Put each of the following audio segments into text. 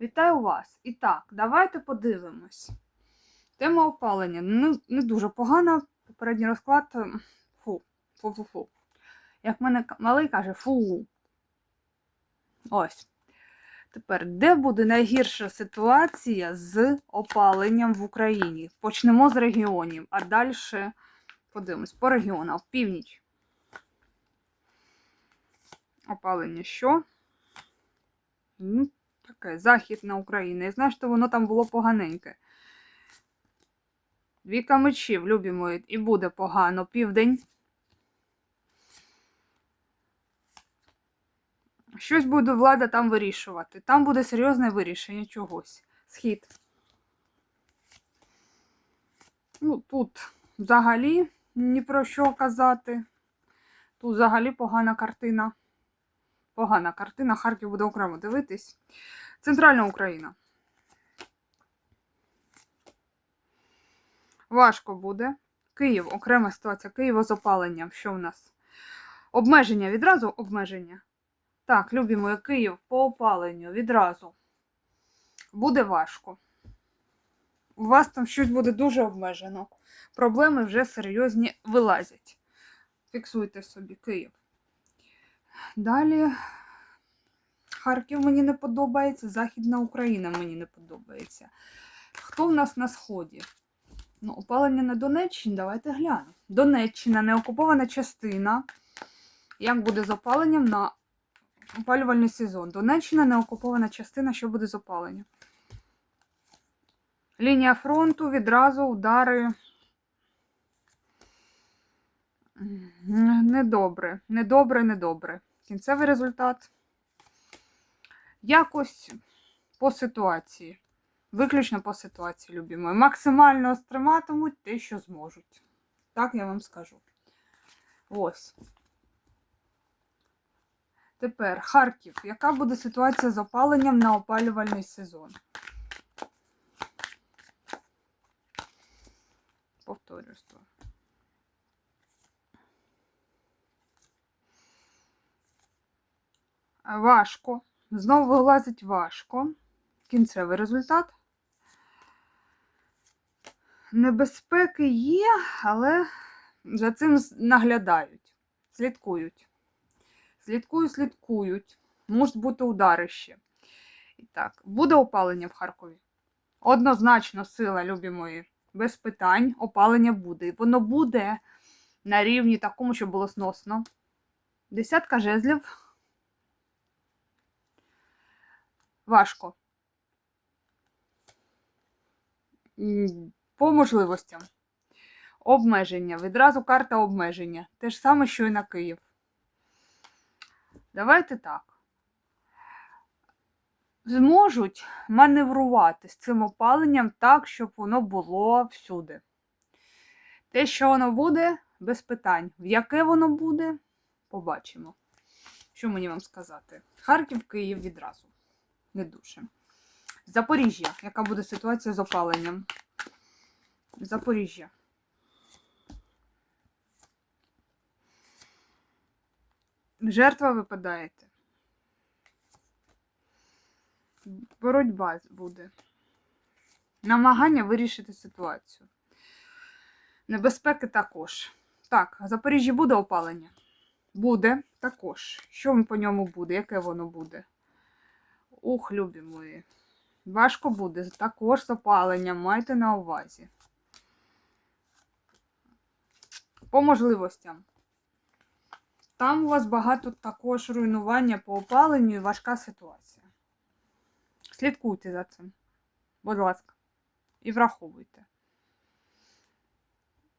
Вітаю вас! І так, давайте подивимось. Тема опалення. Ну, не дуже погана. Попередній розклад. ем, Фу, фу-фу-фу. Як мене малий каже, фу. Ось. Тепер, де буде найгірша ситуація з опаленням в Україні? Почнемо з регіонів, а далі подивимось. По регіонам. Північ. Опалення що? Таке, Західна Україна. І знаєш, що воно там було поганеньке. Віка мечів, любі мої, і буде погано. Південь. Щось буде влада там вирішувати. Там буде серйозне вирішення чогось. Схід. Ну, тут взагалі ні про що казати. Тут взагалі погана картина. Погана картина. Харків буде окремо дивитись. Центральна Україна. Важко буде. Київ, окрема ситуація. Києва з опаленням. Що в нас? Обмеження відразу обмеження. Так, любі мої, Київ по опаленню відразу. Буде важко. У вас там щось буде дуже обмежено. Проблеми вже серйозні вилазять. Фіксуйте собі Київ. Далі Харків мені не подобається, Західна Україна мені не подобається. Хто в нас на сході? Ну, опалення на Донеччині, давайте глянемо. Донеччина, неокупована частина. Як буде з опаленням на опалювальний сезон? Донеччина, неокупована частина, що буде з опаленням? Лінія фронту, відразу удари. Недобре, недобре, недобре. Кінцевий результат. Якось по ситуації. Виключно по ситуації, любі мої. Максимально стриматимуть те, що зможуть. Так я вам скажу. Ось. Тепер Харків. Яка буде ситуація з опаленням на опалювальний сезон? Повторюю слово. Важко. Знову вилазить важко. Кінцевий результат. Небезпеки є, але за цим наглядають, слідкують. Слідкують, слідкують. Можуть бути удари ще. І так, буде опалення в Харкові. Однозначно, сила, любі мої, без питань, опалення буде. І воно буде на рівні такому, що було сносно. Десятка жезлів. Важко. По можливостям. Обмеження. Відразу карта обмеження. Те ж саме, що і на Київ. Давайте так. Зможуть маневрувати з цим опаленням так, щоб воно було всюди. Те, що воно буде, без питань. В яке воно буде, побачимо. Що мені вам сказати? Харків, Київ відразу. Не дуже. Запоріжжя. Яка буде ситуація з опаленням? Запоріжжя. Жертва випадаєте. Боротьба буде. Намагання вирішити ситуацію. Небезпеки також. Так, в Запоріжжі буде опалення? Буде також. Що по ньому буде? Яке воно буде? Ух, любі мої. Важко буде. Також з опаленням. Майте на увазі. По можливостям. Там у вас багато також руйнування по опаленню і важка ситуація. Слідкуйте за цим. Будь ласка. І враховуйте.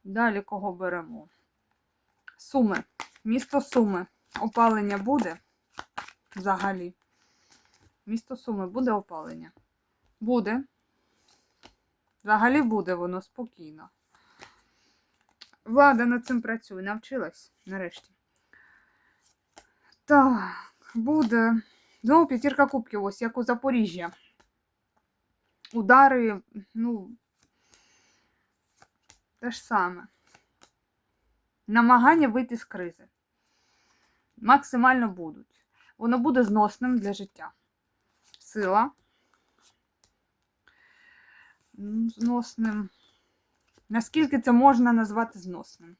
Далі кого беремо? Суми. Місто Суми. Опалення буде взагалі. Місто Суми буде опалення? Буде. Взагалі буде воно спокійно. Влада над цим працює, навчилась нарешті. Так, буде. Знову п'ятірка кубків, ось як у Запоріжжя. Удари, ну, те ж саме. Намагання вийти з кризи. Максимально будуть. Воно буде зносним для життя. Сила. Зносним. Наскільки це можна назвати зносним?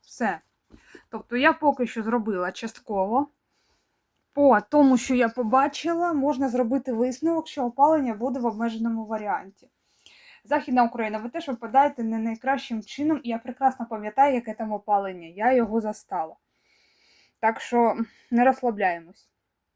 Все. Тобто я поки що зробила частково. По тому, що я побачила, можна зробити висновок, що опалення буде в обмеженому варіанті. Західна Україна, ви теж випадаєте не найкращим чином, і я прекрасно пам'ятаю, яке там опалення. Я його застала. Так що не розслабляємось.